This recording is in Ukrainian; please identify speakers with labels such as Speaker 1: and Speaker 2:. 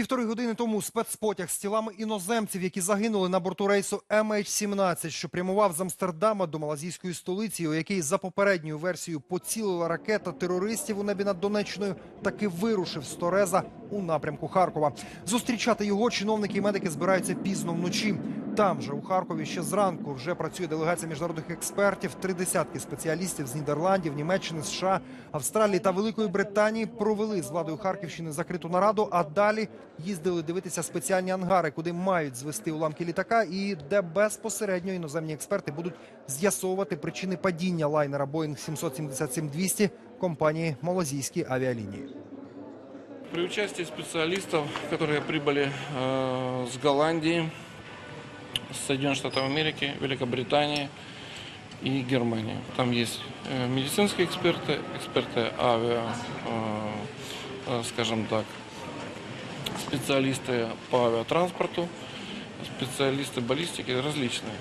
Speaker 1: Півтори години тому спецпотяг з тілами іноземців, які загинули на борту рейсу MH17, що прямував з Амстердама до малазійської столиці, у який за попередньою версією поцілила ракета терористів у небі над Донеччиною, таки вирушив з Тореза у напрямку Харкова. Зустрічати його чиновники і медики збираються пізно вночі. Там же у Харкові ще зранку вже працює делегація міжнародних експертів. Три десятки спеціалістів з Нідерландів, Німеччини, США, Австралії та Великої Британії провели з владою Харківщини закриту нараду. А далі їздили дивитися спеціальні ангари, куди мають звести уламки літака, і де безпосередньо іноземні експерти будуть з'ясовувати причини падіння лайнера Boeing 777-200 компанії Малазійські авіалінії.
Speaker 2: При участии специалистов, которые прибыли э, с Голландии, с Соединенных Штатов Америки, Великобритании и Германии. Там есть э, медицинские эксперты, эксперты авиа, э, э, скажем так, специалисты по авиатранспорту, специалисты баллистики различные.